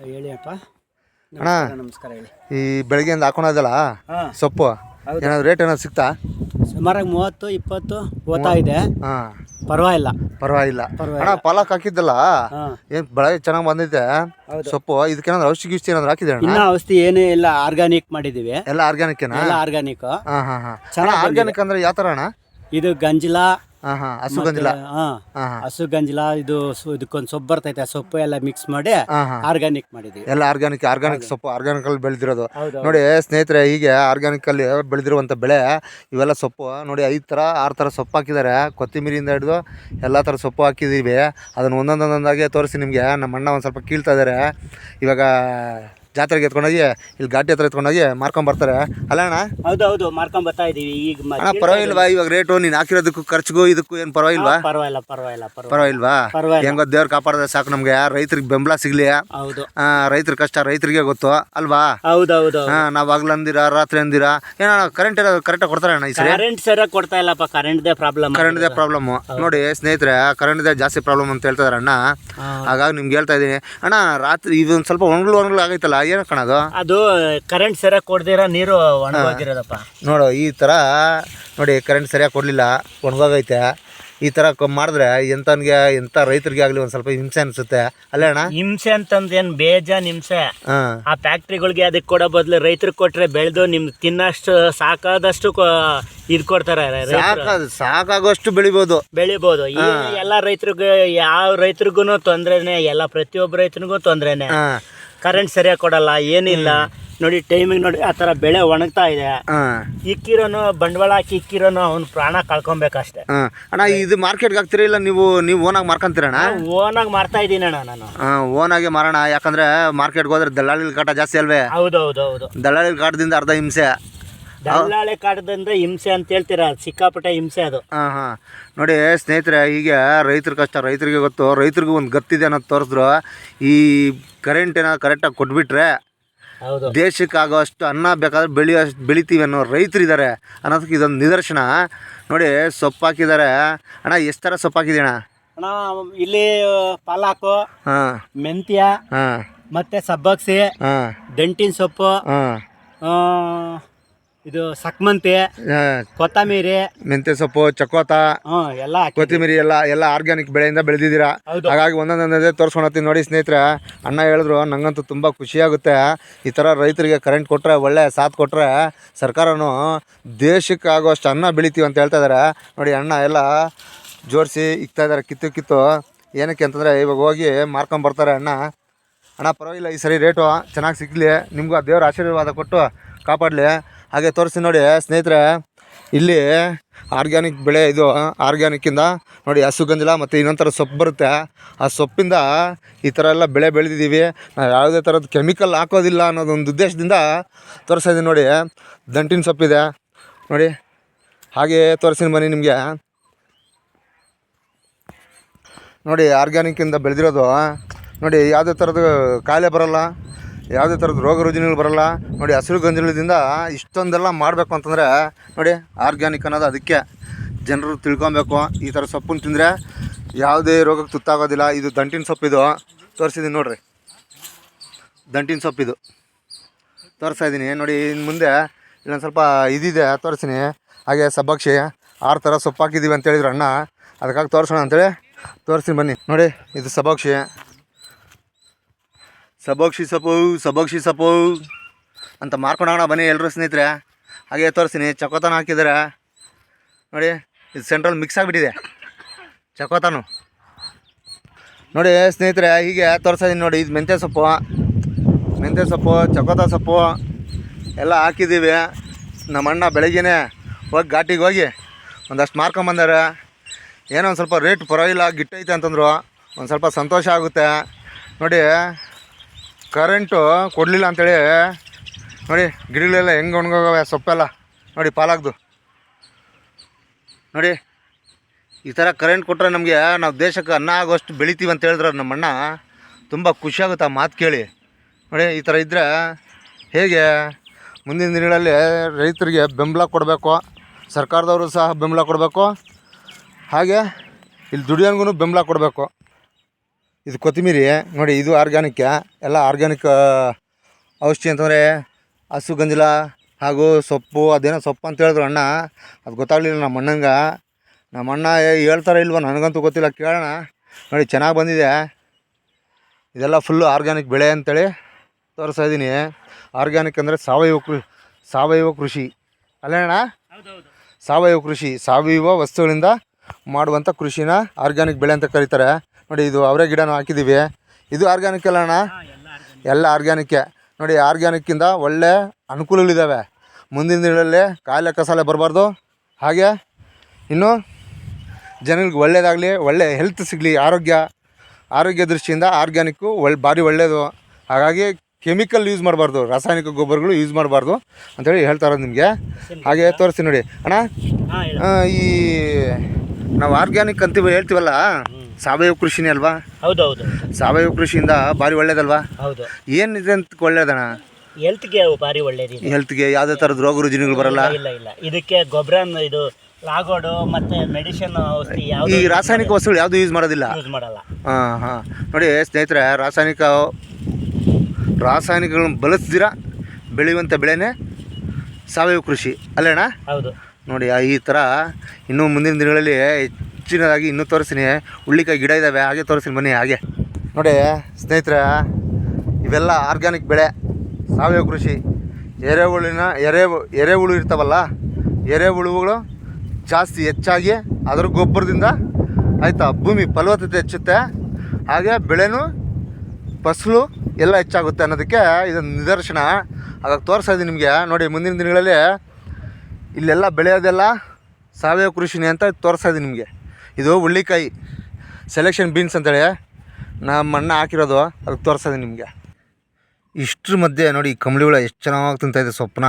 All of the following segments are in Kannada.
ಹೇಳಿ ಅಪ್ಪ. ಅಣ್ಣ. ನಮಸ್ಕಾರ, ಹೇಳಿ. ಈ ಬೆಳಗ್ಗೆಯಿಂದ ಹಾಕೊಳೋದಲ್ಲ ಹಾಂ. ಸೊಪ್ಪು? ಹೌದು. ಏನಾದ್ರು ರೇಟ್ ಏನಾದ್ರು ಸಿಗ್ತಾ ಸುಮಾರಾಗಿ ಮೂವತ್ತು ಇಪ್ಪತ್ತು ಓದ್ತಾ ಇದೆ. ಹಾಂ. ಪರವಾಗಿಲ್ಲ. ಪರವಾಗಿಲ್ಲ. ಪರವಾಗಿಲ್ಲ. ಅಣ್ಣ ಪಾಲಕ್ ಹಾಕಿದ್ದಲ್ಲ? ಹಾಂ. ಏನು ಬೆಳಗ್ಗೆ ಚೆನ್ನಾಗಿ ಬಂದಿದೆ? ಹೌದು. ಸೊಪ್ಪು? ಇದಕ್ಕೇನಾದ್ರು ಔಷಧಿ ಗಿಷ್ಟಿ ಏನಾದ್ರು ಹಾಕಿದ್ರೆ ಅಣ್ಣ? ಇನ್ನ ಔಷಧಿ ಏನೂ ಇಲ್ಲ ಆರ್ಗಾನಿಕ್ ಮಾಡಿದೀವಿ ಎಲ್ಲ ಆರ್ಗ್ಯಾನಿಕ್ನಾ ಎಲ್ಲ ಆರ್ಗಾನಿಕ್ ಹಾಂ ಹಾಂ ಹಾಂ. ಚೆನ್ನಾಗ್. ಆರ್ಗ್ಯಾನಿಕ್ ಅಂದ್ರೆ ಯಾವ ಥರ ಅಣ್ಣ? ಇದು ಗಂಜಲ ಹಾಂ ಹಾಂ ಹಸು ಗಂಜಿಲ್ಲ ಹಾ ಹಾಂ ಹಾಂ. ಹಸು ಗಂಜಲ ಇದು ಇದಕ್ಕೊಂದು ಸೊಪ್ಪು ಬರ್ತೈತೆ ಆ ಸೊಪ್ಪು ಎಲ್ಲ ಮಿಕ್ಸ್ ಮಾಡಿ ಆರ್ಗಾನಿಕ್ ಮಾಡಿದೀವಿ ಎಲ್ಲ ಆರ್ಗಾನಿಕ್ ಆರ್ಗಾನಿಕ್ ಸೊಪ್ಪು ಆರ್ಗಾನಿಕ್ ಅಲ್ಲಿ ಬೆಳೆದಿರೋದು. ನೋಡಿ ಸ್ನೇಹಿತರೆ ಹೀಗೆ ಆರ್ಗ್ಯಾನಿಕ್ ಅಲ್ಲಿ ಬೆಳೆದಿರುವಂತ ಬೆಳೆ ಇವೆಲ್ಲ ಸೊಪ್ಪು. ನೋಡಿ ಐದು ತರ ಆರು ತರ ಸೊಪ್ಪು ಹಾಕಿದ್ದಾರೆ. ಕೊತ್ತಿಮೀರಿಯಿಂದ ಹಿಡಿದು ಎಲ್ಲ ತರ ಸೊಪ್ಪು ಹಾಕಿದೀವಿ. ಅದನ್ನ ಒಂದೊಂದೊಂದೊಂದಾಗೆ ತೋರಿಸಿ ನಿಮಗೆ. ನಮ್ಮ ಅಣ್ಣ ಒಂದು ಸ್ವಲ್ಪ ಕೀಳ್ತಾ ಇದ್ದಾರೆ ಇವಾಗ ಜಾತ್ರೆಗೆ ಎತ್ಕೊಂಡೋಗಿ ಇಲ್ಲಿ ಘಾಟಿ ಹತ್ರ ಎತ್ಕೊಂಡೋಗಿ ಮಾರ್ಕೊಂಡ್ ಬರ್ತಾರೆ. ಅಲ್ಲ ಅಣ್ಣ? ಹೌದು ಹೌದು ಮಾರ್ಕೊಂಡ್ ಬರ್ತಾ ಇದೀವಿ ಈಗ ಮ- ಅಣ್ಣ ಪರವಾಗಿಲ್ವಾ ಇವಾಗ ರೇಟು ನೀನು ಹಾಕಿರೋದಕ್ಕೂ ಖರ್ಚಿಗೂ ಇದಕ್ಕೂ ಏನು ಪರವಾಗಿಲ್ವಾ? ಪರವಾಗಿಲ್ಲ ಪರವಾಗಿಲ್ಲ ಪರವಾಗಿಲ್ಲ. ಪರವಾಗಿಲ್ವಾ? ಪರವಾಗಿಲ್ಲ. ಹೆಂಗೋ ದೇವ್ರು ಕಾಪಾಡಿದ್ರೆ ಸಾಕು ನಮಗೆ ರೈತರಿಗೆ ಬೆಂಬಲ ಸಿಗಲಿ. ಹೌದು. ರೈತರ ಕಷ್ಟ ರೈತರಿಗೆ ಗೊತ್ತು ಅಲ್ವಾ? ಹೌದು ಹೌದು ಹಾ ನಾವು ಆಗ್ಲ ಅಂದಿರಾ ರಾತ್ರಿ ಅಂದಿರಾ? ಏನೋ ಕರೆಂಟ್ ಕರೆಕ್ಟ್ ಕೊಡ್ತಾರೆ ಅಣ್ಣ ಈ ಸರಿ? ಕರೆಂಟ್ ಸರಿಯಾಗಿ ಕೊಡ್ತಾ ಇಲ್ಲಪ್ಪ ಕರೆಂಟ್ದೇ ಪ್ರಾಬ್ಲಮ್ ಕರೆಂಟ್ದೇ ಪ್ರಾಬ್ಲಮ್ ನೋಡಿ ಸ್ನೇಹಿತರೆ ಕರೆಂಟ್ದೇ ಜಾಸ್ತಿ ಪ್ರಾಬ್ಲಮ್ ಅಂತ ಹೇಳ್ತಾ ಇದಾರೆ ಅಣ್ಣ. ಹಾಗಾಗಿ ನಿಮ್ಗೆ ಹೇಳ್ತಾ ಇದ್ದೀನಿ. ಅಣ್ಣ ರಾತ್ರಿ ಇದೊಂದು ಸ್ವಲ್ಪ ಒಣಗ್ಲು ಒಣಗ್ಲು ಆಗೈತಲ್ಲ ಏನು ಕಣದು ಅದು? ಕರೆಂಟ್ ಸರಿಯಾಗಿ ಕೊಡ್ದಿರ ನೀರು ಒಣಗೋಗಿರೋದಪ್ಪ. ನೋಡು ಈ ಥರ ನೋಡಿ ಕರೆಂಟ್ ಸರಿಯಾಗಿ ಕೊಡಲಿಲ್ಲ ಒಣಗೋಗೈತೆ. ಈ ಥರ ಮಾಡಿದ್ರೆ ಎಂತನ್ಗೆ ಎಂಥ ರೈತರಿಗೆ ಆಗಲಿ ಒಂದು ಸ್ವಲ್ಪ ಹಿಂಸೆ ಅನ್ಸುತ್ತೆ. ಅಲ್ಲೇ ಅಣ್ಣ? ಹಿಂಸೆ ಅಂತಂದ್ ಏನ್ ಬೇಜಾನ್ ಹಿಂಸೆ ಹಾಂ. ಆ ಫ್ಯಾಕ್ಟ್ರಿಗಳಿಗೆ ಅದಕ್ಕೆ ಕೊಡೋ ಬದಲು ರೈತರಿಗೆ ಕೊಟ್ರೆ ಬೆಳೆದು ನಿಮ್ಗೆ ತಿನ್ನಷ್ಟು ಸಾಕಾದಷ್ಟು ಇದ್ ಕೊಡ್ತಾರೆ ರೈತರು. ಸಾಕಾಗೋಷ್ಟು ಬೆಳಿಬೋದು. ಬೆಳಿಬೋದು. ಈ ಎಲ್ಲ ರೈತರಿಗೂ ಯಾವ ರೈತರಿಗೂ ತೊಂದ್ರೆನೆ ಎಲ್ಲ ಪ್ರತಿಯೊಬ್ಬ ರೈತನಿಗೂ ತೊಂದ್ರೆನೆ. ಹಾಂ. ಕರೆಂಟ್ ಸರಿಯಾಗಿ ಕೊಡಲ್ಲ ಏನಿಲ್ಲ. ನೋಡಿ ಟೈಮಿಗೆ ನೋಡಿ ಆ ಥರ ಬೆಳೆ ಒಣಗ್ತಾ ಇದೆ. ಹಾಂ. ಇಕ್ಕಿರೋನು ಬಂಡವಾಳ ಹಾಕಿ ಇಕ್ಕಿರೋನು ಅವ್ನ ಪ್ರಾಣ ಕಳ್ಕೊಬೇಕಷ್ಟೇ. ಅಣ್ಣ ಇದು ಮಾರ್ಕೆಟ್ಗೆ ಹಾಕ್ತೀರಾ ಇಲ್ಲ ನೀವು ನೀವು ಓನಾಗಿ ಮಾರ್ಕೊಂತೀರಣ್ಣ? ಓನಾಗಿ ಮಾರ್ತಾ ಇದ್ದೀನಿ ಅಣ್ಣ ನಾನು. ಓನಾಗಿ ಮಾರೋಣ. ಯಾಕಂದ್ರೆ ಮಾರ್ಕೆಟ್ಗೆ ಹೋದ್ರೆ ದಲ್ಲಾಳಿ ಕಾಟ ಜಾಸ್ತಿ ಅಲ್ವೇ? ಹೌದು ಹೌದು ಹೌದು ದಲ್ಲಾಳಿ ಕಾಟದಿಂದ ಅರ್ಧ ಹಿಂಸೆ. ದಲ್ಲಾಳಿ ಕಾಡದಂದ್ರೆ ಹಿಂಸೆ ಅಂತ ಹೇಳ್ತೀರಾ? ಸಿಕ್ಕಾಪಟ್ಟೆ ಹಿಂಸೆ ಅದು. ಹಾಂ ಹಾಂ. ನೋಡಿ ಸ್ನೇಹಿತರೆ ಈಗ ರೈತರ ಕಷ್ಟ ರೈತರಿಗೆ ಗೊತ್ತು. ರೈತರಿಗೂ ಒಂದು ಗತ್ತಿದೆ ಅನ್ನೋದು ತೋರಿಸಿದ್ರು. ಈ ಕರೆಂಟ್ ಏನಾದ್ರು ಕರೆಕ್ಟಾಗಿ ಕೊಟ್ಬಿಟ್ರೆ ಹೌದು. ದೇಶಕ್ಕೆ ಆಗೋಷ್ಟು ಅನ್ನ ಬೇಕಾದ್ರೆ ಬೆಳೆಯೋ ಬೆಳಿತೀವಿ ಅನ್ನೋ ರೈತರಿದ್ದಾರೆ ಅನ್ನೋದಕ್ಕೆ ಇದೊಂದು ನಿದರ್ಶನ. ನೋಡಿ ಸೊಪ್ಪು ಹಾಕಿದ್ದಾರೆ ಅಣ್ಣ ಎಷ್ಟು ಥರ ಸೊಪ್ಪು ಹಾಕಿದೆ ಅಣ್ಣ? ಅಣ್ಣ ಇಲ್ಲಿ ಪಾಲಾಕು ಹಾಂ. ಮೆಂತ್ಯ ಹಾಂ. ಮತ್ತೆ ಸಬ್ಬಕ್ಸಿ ಹಾಂ. ದಂಟಿನ ಸೊಪ್ಪು ಇದು ಸಕ್ಮಂತಿ ಕೊತ್ತಂಬರಿ ಮೆಂತ್ಯ ಸೊಪ್ಪು ಚಕೋತ ಎಲ್ಲ ಎಲ್ಲ ಎಲ್ಲ ಆರ್ಗ್ಯಾನಿಕ್ ಬೆಳೆಯಿಂದ ಬೆಳೆದಿದ್ದೀರಾ? ಹಾಗಾಗಿ ಒಂದೊಂದೊಂದೇ ತೋರಿಸ್ಕೊಳತ್ತೀನಿ ನೋಡಿ ಸ್ನೇಹಿತರೆ. ಅಣ್ಣ ಹೇಳಿದ್ರು ನಂಗಂತೂ ತುಂಬ ಖುಷಿಯಾಗುತ್ತೆ ಈ ಥರ ರೈತರಿಗೆ ಕರೆಂಟ್ ಕೊಟ್ಟರೆ ಒಳ್ಳೆ ಸಾಥ್ ಕೊಟ್ಟರೆ ಸರ್ಕಾರನೂ ದೇಶಕ್ಕೆ ಆಗೋಷ್ಟು ಅನ್ನ ಬೆಳಿತೀವಿ ಅಂತ ಹೇಳ್ತಾ ಇದ್ದಾರೆ ನೋಡಿ ಅಣ್ಣ ಎಲ್ಲ ಜೋಡಿಸಿ ಇಕ್ತಾ ಇದ್ದಾರೆ ಕಿತ್ತು ಕಿತ್ತು. ಏನಕ್ಕೆ ಅಂತಂದರೆ ಇವಾಗ ಹೋಗಿ ಮಾರ್ಕೊಂಡ್ ಬರ್ತಾರೆ ಅಣ್ಣ. ಅಣ್ಣ ಪರವಾಗಿಲ್ಲ ಈ ಸರಿ ರೇಟು ಚೆನ್ನಾಗಿ ಸಿಗಲಿ. ನಿಮಗೂ ಆ ದೇವ್ರ ಆಶೀರ್ವಾದ ಕೊಟ್ಟು ಕಾಪಾಡಲಿ. ಹಾಗೆ ತೋರಿಸಿ ನೋಡಿ ಸ್ನೇಹಿತರೆ, ಇಲ್ಲಿ ಆರ್ಗ್ಯಾನಿಕ್ ಬೆಳೆ ಇದು ಆರ್ಗ್ಯಾನಿಕ್ಕಿಂದ ನೋಡಿ, ಹಸು ಗಂಜಲ ಮತ್ತು ಇನ್ನೊಂದು ಸೊಪ್ಪು ಬರುತ್ತೆ. ಆ ಸೊಪ್ಪಿಂದ ಈ ಥರ ಎಲ್ಲ ಬೆಳೆ ಬೆಳೆದಿದ್ದೀವಿ. ನಾವು ಯಾವುದೇ ಥರದ ಕೆಮಿಕಲ್ ಹಾಕೋದಿಲ್ಲ ಅನ್ನೋದೊಂದು ಉದ್ದೇಶದಿಂದ ತೋರಿಸ್ತಾ ಇದ್ದೀನಿ ನೋಡಿ ದಂಟಿನ ಸೊಪ್ಪಿದೆ. ನೋಡಿ, ಹಾಗೆ ತೋರಿಸ್ತೀನಿ ಬನ್ನಿ ನಿಮಗೆ. ನೋಡಿ ಆರ್ಗ್ಯಾನಿಕ್ಕಿಂದ ಬೆಳೆದಿರೋದು ನೋಡಿ, ಯಾವುದೇ ಥರದ ಕಾಯಿಲೆ ಬರಲ್ಲ. ಯಾವುದೇ ಥರದ ರೋಗ ರುಜಿನಗಳು ಬರಲ್ಲ. ನೋಡಿ ಹಸಿರು ಗಂಜಲದಿಂದ ಇಷ್ಟೊಂದೆಲ್ಲ ಮಾಡಬೇಕು ಅಂತಂದರೆ ನೋಡಿ ಆರ್ಗ್ಯಾನಿಕ್ ಅನ್ನೋದು ಅದಕ್ಕೆ ಜನರು ತಿಳ್ಕೊಬೇಕು. ಈ ಥರ ಸೊಪ್ಪನ್ನು ತಿಂದರೆ ಯಾವುದೇ ರೋಗಕ್ಕೆ ತುತ್ತಾಗೋದಿಲ್ಲ. ಇದು ದಂಟಿನ ಸೊಪ್ಪಿದು ತೋರಿಸಿದ್ದೀನಿ ನೋಡಿರಿ. ದಂಟಿನ ಸೊಪ್ಪಿದು ತೋರಿಸ್ತಾ ಇದ್ದೀನಿ ನೋಡಿ ಇನ್ನು ಮುಂದೆ ಇಲ್ಲೊಂದು ಸ್ವಲ್ಪ ಇದಿದೆ, ತೋರಿಸ್ತೀನಿ. ಹಾಗೆ ಸಬ್ಬಕ್ಷಿ, ಆರು ಥರ ಸೊಪ್ಪು ಹಾಕಿದ್ದೀವಿ ಅಂತ ಹೇಳಿದ್ರು ಅಣ್ಣ. ಅದಕ್ಕಾಗಿ ತೋರಿಸೋಣ ಅಂತೇಳಿ ತೋರಿಸ್ತೀನಿ ಬನ್ನಿ. ನೋಡಿ, ಇದು ಸಬ್ಬಕ್ಷಿ. ಸಬ್ಬಕ್ಷಿ ಸೊಪ್ಪು ಸಬೋಕ್ಷಿ ಸೊಪ್ಪು ಅಂತ ಮಾರ್ಕೊಂಡೋಣ ಬನ್ನಿ ಎಲ್ಲರೂ ಸ್ನೇಹಿತರೆ. ಹಾಗೆ ತೋರಿಸ್ತೀನಿ ಚಕೋತನ ಹಾಕಿದ್ದಾರೆ ನೋಡಿ, ಇದು ಸೆಂಟ್ರಲ್ ಮಿಕ್ಸ್ ಆಗಿಬಿಟ್ಟಿದೆ. ಚಕೋತಾನು ನೋಡಿ ಸ್ನೇಹಿತರೆ, ಹೀಗೆ ತೋರಿಸ್ತೀನಿ ನೋಡಿ, ಇದು ಮೆಂತ್ಯ ಸೊಪ್ಪು. ಮೆಂತ್ಯ ಸೊಪ್ಪು ಚಕೋತ ಸೊಪ್ಪು, ಎಲ್ಲ ಹಾಕಿದ್ದೀವಿ. ನಮ್ಮ ಅಣ್ಣ ಬೆಳಗ್ಗೆನೇ ಹೋಗಿ ಘಾಟಿಗೆ ಹೋಗಿ ಒಂದಷ್ಟು ಮಾರ್ಕೊಂಬಂದಾರೆ ಏನೋ ಒಂದು ಸ್ವಲ್ಪ ರೇಟ್ ಪರವಾಗಿಲ್ಲ ಗಿಟ್ಟೈತೆ ಅಂತಂದರು. ಒಂದು ಸ್ವಲ್ಪ ಸಂತೋಷ ಆಗುತ್ತೆ. ನೋಡಿ ಕರೆಂಟು ಕೊಡಲಿಲ್ಲ ಅಂತೇಳಿ. ನೋಡಿ, ಗಿಡಗಳೆಲ್ಲ ಹೆಂಗೆ ಒಣಗೋಗವೆ, ಸೊಪ್ಪೆಲ್ಲ. ನೋಡಿ, ಪಾಲಾಗ್ದು. ನೋಡಿ, ಈ ಥರ ಕರೆಂಟ್ ಕೊಟ್ಟರೆ ನಮಗೆ ನಾವು ದೇಶಕ್ಕೆ ಅನ್ನ ಆಗೋಷ್ಟು ಬೆಳಿತೀವಿ ಅಂತ ಹೇಳಿದ್ರೆ ನಮ್ಮ ಅಣ್ಣ. ತುಂಬ ಖುಷಿಯಾಗುತ್ತೆ ಆ ಮಾತು ಕೇಳಿ. ನೋಡಿ, ಈ ಥರ ಇದ್ದರೆ ಹೇಗೆ? ಮುಂದಿನ ದಿನಗಳಲ್ಲಿ ರೈತರಿಗೆ ಬೆಂಬಲ ಕೊಡಬೇಕು. ಸರ್ಕಾರದವರು ಸಹ ಬೆಂಬಲ ಕೊಡಬೇಕು. ಹಾಗೆ ಇಲ್ಲಿ ದುಡಿಯೋನ್ಗೂ ಬೆಂಬಲ ಕೊಡಬೇಕು. ಇದು ಕೊತ್ತಂಬರಿ ನೋಡಿ ಇದು ಆರ್ಗ್ಯಾನಿಕ್ ಎಲ್ಲ ಆರ್ಗ್ಯಾನಿಕ್ ಔಷಧಿ ಅಂತಂದರೆ ಹಸು ಗಂಜಲ ಹಾಗೂ ಸೊಪ್ಪು ಅದೇನೋ ಸೊಪ್ಪು ಅಂತ ಹೇಳಿದ್ರು ಅಣ್ಣ. ಅದು ಗೊತ್ತಾಗಲಿಲ್ಲ ನಮ್ಮ ಅಣ್ಣಂಗೆ. ನಮ್ಮ ಅಣ್ಣ ಹೇಳ್ತಾರ ಇಲ್ವೋ ನನಗಂತೂ ಗೊತ್ತಿಲ್ಲ ಕೇಳೋಣ. ನೋಡಿ ಚೆನ್ನಾಗಿ ಬಂದಿದೆ. ಇದೆಲ್ಲ ಫುಲ್ಲು ಆರ್ಗ್ಯಾನಿಕ್ ಬೆಳೆ ಅಂತೇಳಿ ತೋರಿಸ್ತಾ ಇದ್ದೀನಿ. ಆರ್ಗ್ಯಾನಿಕ್ ಅಂದರೆ ಸಾವಯವ ಕೃ ಸಾವಯವ ಕೃಷಿ. ಅಲ್ಲೇ ಅಣ್ಣ? ಹೌದೌದು. ಸಾವಯವ ಕೃಷಿ ಸಾವಯವ ವಸ್ತುಗಳಿಂದ ಮಾಡುವಂಥ ಕೃಷಿನ ಆರ್ಗ್ಯಾನಿಕ್ ಬೆಳೆ ಅಂತ ಕರೀತಾರೆ. ನೋಡಿ ಇದು ಅವರೇ ಗಿಡನೂ ಹಾಕಿದ್ದೀವಿ. ಇದು ಆರ್ಗ್ಯಾನಿಕ್ ಅಲ್ಲ ಅಣ್ಣ? ಎಲ್ಲ ಆರ್ಗ್ಯಾನಿಕ್ಕೆ ನೋಡಿ ಆರ್ಗ್ಯಾನಿಕ್ಕಿಂದ ಒಳ್ಳೆ ಅನುಕೂಲಗಳಿದ್ದಾವೆ ಮುಂದಿನ ದಿನಗಳಲ್ಲಿ ಕಾಯಿಲೆ ಕಸಾಲೆ ಬರಬಾರ್ದು. ಹಾಗೆ ಇನ್ನು ಜನಗಳಿಗೆ ಒಳ್ಳೆಯದಾಗಲಿ ಒಳ್ಳೆ ಹೆಲ್ತ್ ಸಿಗಲಿ ಆರೋಗ್ಯ ಆರೋಗ್ಯ ದೃಷ್ಟಿಯಿಂದ ಆರ್ಗ್ಯಾನಿಕ್ಕು ಒಳ್ಳೆ ಭಾರಿ ಒಳ್ಳೆಯದು ಹಾಗಾಗಿ ಕೆಮಿಕಲ್ ಯೂಸ್ ಮಾಡಬಾರ್ದು. ರಾಸಾಯನಿಕ ಗೊಬ್ಬರಗಳು ಯೂಸ್ ಮಾಡಬಾರ್ದು ಅಂತೇಳಿ ಹೇಳ್ತಾ ಇರೋದು ನಿಮಗೆ. ಹಾಗೆ ತೋರಿಸ್ತೀನಿ ನೋಡಿ. ಅಣ್ಣ ಹಾಂ ಈ ನಾವು ಆರ್ಗ್ಯಾನಿಕ್ ಅಂತೀವಿ ಹೇಳ್ತೀವಲ್ಲ? ಸಾವಯವ ಕೃಷಿನೇ ಅಲ್ವಾ? ಹೌದು ಸಾವಯವ ಕೃಷಿಯಿಂದ ಭಾರಿ ಒಳ್ಳೇದಲ್ವಾ? ಹೌದು. ಏನಿದೆ ಅಂತ ಒಳ್ಳೇದಣ್ಣ? ಹೆಲ್ತ್ಗೆ ಭಾರಿ ಒಳ್ಳೇದಿದೆ. ಹೆಲ್ತ್ಗೆ ಯಾವುದೇ ಥರದ ರೋಗ ರುಜಿನಗಳು ಬರಲ್ಲ? ಇಲ್ಲ ಇಲ್ಲ. ಇದಕ್ಕೆ ಗೊಬ್ಬರ ಇದು ಲಾಗೋಡು ಮತ್ತೆ ಮೆಡಿಸಿನ್ ಔಷಧಿ ಈ ರಾಸಾಯನಿಕ ವಸ್ತುಗಳು ಯಾವುದು ಯೂಸ್ ಮಾಡೋದಿಲ್ಲ? ಯೂಸ್ ಮಾಡಲ್ಲ. ಹಾಂ ಹಾಂ. ನೋಡಿ ಸ್ನೇಹಿತರೆ ರಾಸಾಯನಿಕ ರಾಸಾಯನಿಕಗಳನ್ನ ಬಳಸ್ದಿರ? ಬೆಳೆಯುವಂಥ ಬೆಳೆನೇ ಸಾವಯವ ಕೃಷಿ. ಅಲ್ಲೇಣ್ಣ ಹೌದು. ನೋಡಿ ಈ ಥರ ಇನ್ನೂ ಮುಂದಿನ ದಿನಗಳಲ್ಲಿ ಹೆಚ್ಚಿನದಾಗಿ ಇನ್ನೂ ತೋರಿಸ್ತೀನಿ. ಹುಳ್ಳಿಕಾಯಿ ಗಿಡ ಇದ್ದಾವೆ ಹಾಗೆ ತೋರಿಸ್ತೀನಿ ಬನ್ನಿ, ಹಾಗೆ. ನೋಡಿ, ಸ್ನೇಹಿತರೆ, ಇವೆಲ್ಲ ಆರ್ಗ್ಯಾನಿಕ್ ಬೆಳೆ, ಸಾವಯವ ಕೃಷಿ. ಎರೆಹುಳಿನ ಎರೆ ಎರೆಹುಳು ಇರ್ತಾವಲ್ಲ ಎರೆಹುಳುಗಳು ಜಾಸ್ತಿ ಹೆಚ್ಚಾಗಿ ಅದರ ಗೊಬ್ಬರದಿಂದ ಆಯಿತಾ, ಭೂಮಿ ಫಲವತ್ತತೆ ಹೆಚ್ಚುತ್ತೆ. ಹಾಗೆ ಬೆಳೆನೂ, ಫಸಲು ಎಲ್ಲ ಹೆಚ್ಚಾಗುತ್ತೆ ಅನ್ನೋದಕ್ಕೆ ಇದೊಂದು ನಿದರ್ಶನ. ಹಾಗಾಗಿ ತೋರಿಸ್ತಾ ಇದ್ದೀನಿ ನಿಮಗೆ. ನೋಡಿ, ಮುಂದಿನ ದಿನಗಳಲ್ಲಿ ಇಲ್ಲೆಲ್ಲ ಬೆಳೆಯೋದೆಲ್ಲ ಸಾವಯವ ಕೃಷಿನೇ ಅಂತ ತೋರಿಸ್ತಾ ಇದ್ದೀನಿ ನಿಮಗೆ. ಇದು ಹುಳ್ಳಿಕಾಯಿ ಸೆಲೆಕ್ಷನ್ ಬೀನ್ಸ್ ಅಂತೇಳಿ. ನಮ್ಮ ಅಣ್ಣ ಹಾಕಿರೋದು, ಅದಕ್ಕೆ ತೋರಿಸೋದು ನಿಮಗೆ. ಇಷ್ಟ್ರ ಮಧ್ಯೆ ನೋಡಿ ಈ ಕಂಬಳಿ ಹುಳ ಎಷ್ಟು ಚೆನ್ನಾಗಿ ತಿಂತಾಯಿದೆ ಸೊಪ್ಪನ್ನ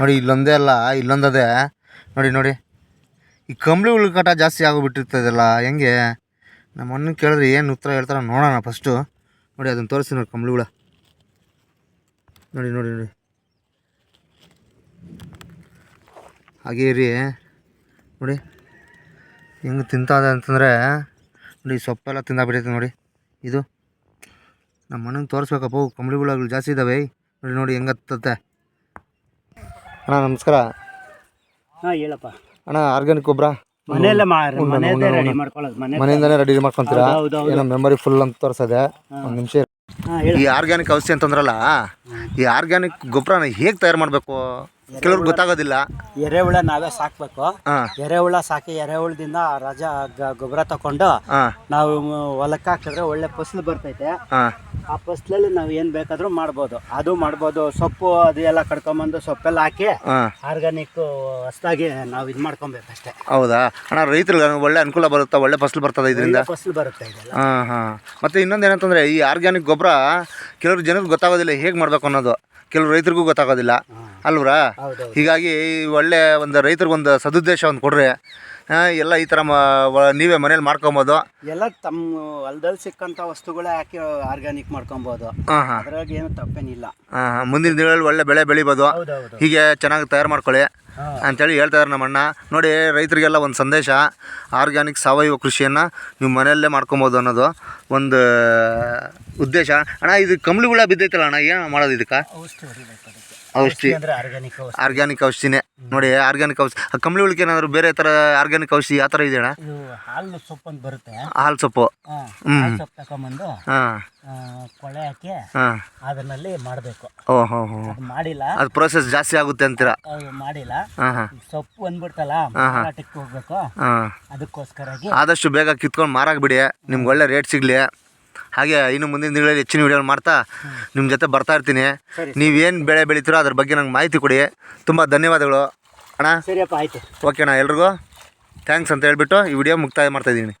ನೋಡಿ ಇಲ್ಲೊಂದೇ ಅಲ್ಲ, ಇಲ್ಲೊಂದದೆ. ನೋಡಿ ನೋಡಿ. ಈ ಕಂಬಳಿ ಹುಳು ಕಟ ಜಾಸ್ತಿ ಆಗೋಗ್ಬಿಟ್ಟಿರ್ತದಲ್ಲ ಹೆಂಗೆ? ನಮ್ಮ ಅಣ್ಣ ಕೇಳಿದ್ರೆ ಏನು ಉತ್ತರ ಹೇಳ್ತಾರ ನೋಡೋಣ ಫಸ್ಟು ನೋಡಿ, ಅದನ್ನು ತೋರಿಸ್ತೀನಿ ನೋಡಿ ಕಂಬಳಿ ಹುಳ. ನೋಡಿ ನೋಡಿ ನೋಡಿ. ಹಾಗೇ ರೀ ನೋಡಿ. ಹೆಂಗೆ ತಿಂತಾದೆ ಅಂತಂದರೆ ನೋಡಿ ಸೊಪ್ಪೆಲ್ಲ ತಿಂದಾಬಿಟ್ಟೈತೆ ನೋಡಿ. ಇದು ನಮ್ಮ ಅಣ್ಣಂಗೆ ತೋರಿಸ್ಬೇಕಪ್ಪ ಕಂಬಳಿ ಹುಳಗಳು ಜಾಸ್ತಿ ಇದ್ದಾವೆ ನೋಡಿ ನೋಡಿ ಹೆಂಗೆ ಹತ್ತತ್ತೆ. ಅಣ್ಣ ನಮಸ್ಕಾರ. ಹಾಂ ಹೇಳಪ್ಪ. ಅಣ್ಣ ಆರ್ಗ್ಯಾನಿಕ್ ಗೊಬ್ಬರ? ಮನೆಯಲ್ಲೇ ರೆಡಿ ಮಾಡ್ಕೊಂತೀರಾ. ಏನೋ ಮೆಮೊರಿ ಫುಲ್ ಅಂತ ತೋರಿಸದೆ. ಒಂದು ನಿಮಿಷ ಈ ಆರ್ಗ್ಯಾನಿಕ್ ಔಷಧಿ ಅಂತಂದ್ರಲ್ಲ ಈ ಆರ್ಗ್ಯಾನಿಕ್ ಗೊಬ್ಬರನ ಹೇಗೆ ತಯಾರು ಮಾಡಬೇಕು? ಕೆಲವ್ರಿಗೆ ಗೊತ್ತಾಗೋದಿಲ್ಲ. ಎರೆಹುಳ ನಾವೇ ಸಾಕ್ಬೇಕು. ಎರೆಹುಳ ಸಾಕಿ ಎರೆಹುಳದಿಂದ ರಜ ಗೊಬ್ಬರ ತಕೊಂಡು ನಾವು ಹೊಲಕ್ಕೆ ಹಾಕಿದ್ರೆ ಒಳ್ಳೆ ಫಸಲು ಬರ್ತೈತೆ. ಆ ಫಸಲಲ್ಲಿ ನಾವು ಏನ್ ಬೇಕಾದ್ರೂ ಮಾಡ್ಬೋದು. ಅದು ಮಾಡ್ಬೋದು. ಸೊಪ್ಪು ಅದು ಎಲ್ಲ ಕಡ್ಕೊಂಬಂದು ಸೊಪ್ಪೆಲ್ಲ ಹಾಕಿ ಆರ್ಗಾನಿಕ್ ಹೊಸದಾಗಿ ನಾವು ಇದು ಮಾಡ್ಕೊಬೇಕಷ್ಟೇ. ಹೌದಾ? ಅಣ್ಣ ರೈತರಿಗೆ ಒಳ್ಳೆ ಅನುಕೂಲ ಬರುತ್ತಾ? ಒಳ್ಳೆ ಫಸಲು ಬರ್ತದೆ ಇದರಿಂದ? ಫಸಲು ಬರುತ್ತೆ ಇದೆಲ್ಲ. ಹಾಂ ಹಾಂ. ಮತ್ತು ಇನ್ನೊಂದು ಏನಂತಂದರೆ ಈ ಆರ್ಗ್ಯಾನಿಕ್ ಗೊಬ್ಬರ ಕೆಲವರು ಜನರಿಗೆ ಗೊತ್ತಾಗೋದಿಲ್ಲ ಹೇಗೆ ಮಾಡಬೇಕು ಅನ್ನೋದು. ಕೆಲವು ರೈತರಿಗೂ ಗೊತ್ತಾಗೋದಿಲ್ಲ. ಅಲ್ವ್ರಾ? ಹೀಗಾಗಿ ಒಳ್ಳೆ ಒಂದು ರೈತರಿಗೊಂದು ಸದುದ್ದೇಶ ಒಂದು ಕೊಡ್ರಿ. ಎಲ್ಲ ಈ ಥರ ನೀವೇ ಮನೇಲಿ ಮಾಡ್ಕೊಬೋದು. ಎಲ್ಲ ತಮ್ಮ ಹೊಲದಲ್ಲಿ ಸಿಕ್ಕಂಥ ವಸ್ತುಗಳೇ ಹಾಕಿ ಆರ್ಗ್ಯಾನಿಕ್ ಮಾಡ್ಕೊಬೋದು. ಅದ್ರಾಗ ಏನು ತಪ್ಪೇನಿಲ್ಲ. ಮುಂದಿನ ದಿನಗಳಲ್ಲಿ ಒಳ್ಳೆ ಬೆಳೆ ಬೆಳಿಬೋದು. ಹೀಗೆ ಚೆನ್ನಾಗಿ ತಯಾರು ಮಾಡ್ಕೊಳ್ಳಿ ಅಂತೇಳಿ ಹೇಳ್ತಾ ನಮ್ಮ ಅಣ್ಣ ನೋಡಿ ರೈತರಿಗೆಲ್ಲ ಒಂದು ಸಂದೇಶ. ಆರ್ಗ್ಯಾನಿಕ್ ಸಾವಯವ ಕೃಷಿಯನ್ನು ನೀವು ಮನೆಯಲ್ಲೇ ಮಾಡ್ಕೊಬೋದು ಅನ್ನೋದು ಒಂದು ಉದ್ದೇಶ. ಅಣ್ಣ ಇದು ಕಂಬಳಿ ಹುಳ ಬಿದ್ದೈತಲ್ಲ ಅಣ್ಣ ಏನು ಮಾಡೋದು ಇದಕ್ಕೆ? ಔಷಧಿ ಅಂದರೆ ಆರ್ಗ್ಯಾನಿಕ್ ಔಷಧಿ. ಆರ್ಗ್ಯಾನಿಕ್ ಔಷಧಿನೇ. ನೋಡಿ ಆರ್ಗ್ಯಾನಿಕ್ ಔಷಧಿ. ಆ ಕಂಬಳಿ ಹುಳಕ್ಕೆ ಏನಾದರೂ ಬೇರೆ ಥರ ಆರ್ಗ್ಯಾನಿಕ್ ಔಷಧಿ ಯಾವ ಥರ ಇದೆ ಅಣ್ಣ ಇದು ಹಾಲು ಸೊಪ್ಪು ಅಂತ ಬರುತ್ತೆ. ಹಾಲು ಸೊಪ್ಪು. ಹಾಂ ಹ್ಮ್. ಹಾಲು ಸೊಪ್ಪು ತಗೊಂಬಂದು ಹಾಂ. ಆ, ಕೊಳೆ ಹಾಕಿ ಹಾಂ. ಅದನ್ನಲ್ಲಿ ಮಾಡಬೇಕು. ಓ ಹೋ ಹೋ. ಅದು ಮಾಡಿಲ್ಲ. ಅದು ಪ್ರೋಸೆಸ್ ಜಾಸ್ತಿ ಆಗುತ್ತೆ ಅಂತೀರ? ಅದು ಮಾಡಿಲ್ಲ. ಹಾಂ ಹಾಂ. ಸೊಪ್ಪು ಅಂದ್ಬಿಡ್ತಲ್ಲ. ಮಾರಾಟಕ್ಕೆ ಹೋಗ್ಬೇಕು. ಹಾಂ. ಅದಕ್ಕೋಸ್ಕರಾಗಿ ಆದಷ್ಟು ಬೇಗ ಕಿತ್ಕೊಂಡು ಮಾರಾಕ್ಬಿಡಿ ನಿಮ್ಗೆ ಒಳ್ಳೆ ರೇಟ್ ಸಿಗಲಿ. ಹಾಗೆ ಇನ್ನು ಮುಂದಿನ ದಿನಗಳಲ್ಲಿ ಹೆಚ್ಚಿನ ವಿಡಿಯೋ ಮಾಡ್ತಾ ನಿಮ್ಮ ಜೊತೆ ಬರ್ತಾ ಇರ್ತೀನಿ. ನೀವೇನು ಬೆಳೆ ಬೆಳಿತೀರೋ ಅದ್ರ ಬಗ್ಗೆ ನಂಗೆ ಮಾಹಿತಿ ಕೊಡಿ. ತುಂಬ ಧನ್ಯವಾದಗಳು. ಅಣ್ಣ. ಸರಿಯಪ್ಪ ಆಯಿತು. ಓಕೆ ಅಣ್ಣ ಎಲ್ರಿಗೂ ಥ್ಯಾಂಕ್ಸ್ ಅಂತ ಹೇಳ್ಬಿಟ್ಟು ಈ ವಿಡಿಯೋ ಮುಕ್ತಾಯ ಮಾಡ್ತಾಯಿದ್ದೀನಿ